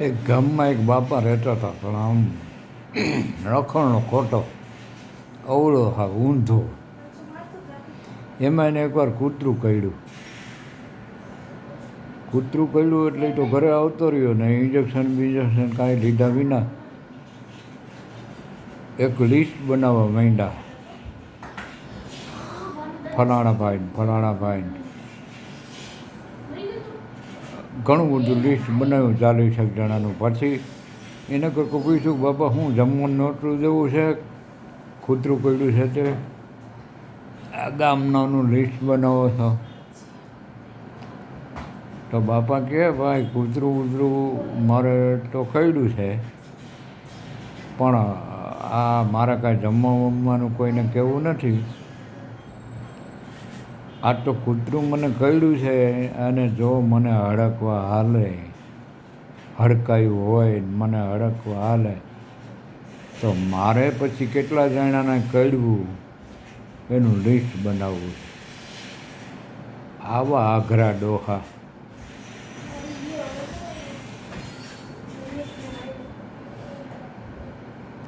એક ગામમાં એક બાપા રહેતા હતા, પણ આમ રખણનો ખોટો, અવળો હા, ઊંધો. એમાં એને એકવાર કૂતરું કર્યું કૂતરું કર્યું એટલે તો ઘરે આવતો રહ્યો ને ઇન્જેક્શન બિન્જેક્શન કાંઈ લીધા વિના એક લિસ્ટ બનાવવા માંડ્યા. ફલાણા ભાઈ ફલાણા ભાઈ ને ઘણું બધું લિસ્ટ બનાવ્યું, ચાલીસ એક જણાનું. પછી એને કોઈ પૂછ્યું બાપા હું જમવાનું નહોતું જવું છે? કૂતરું પડ્યું છે તે? આ ગામનાનું લિસ્ટ બનાવો છો. તો બાપા કહે ભાઈ, કૂતરું કૂતરું મારે તો કયડું છે. પણ આ મારે કાંઈ જમવા વમવાનું કોઈને કહેવું નથી. આ તો કૂતરું મને કહ્યું છે અને જો મને હડકવા હાલે, હડકાયું હોય મને હડકવા હાલે, તો મારે પછી કેટલા જણાને કડવું એનું લિસ્ટ બનાવવું આવા આઘરા ડોહા.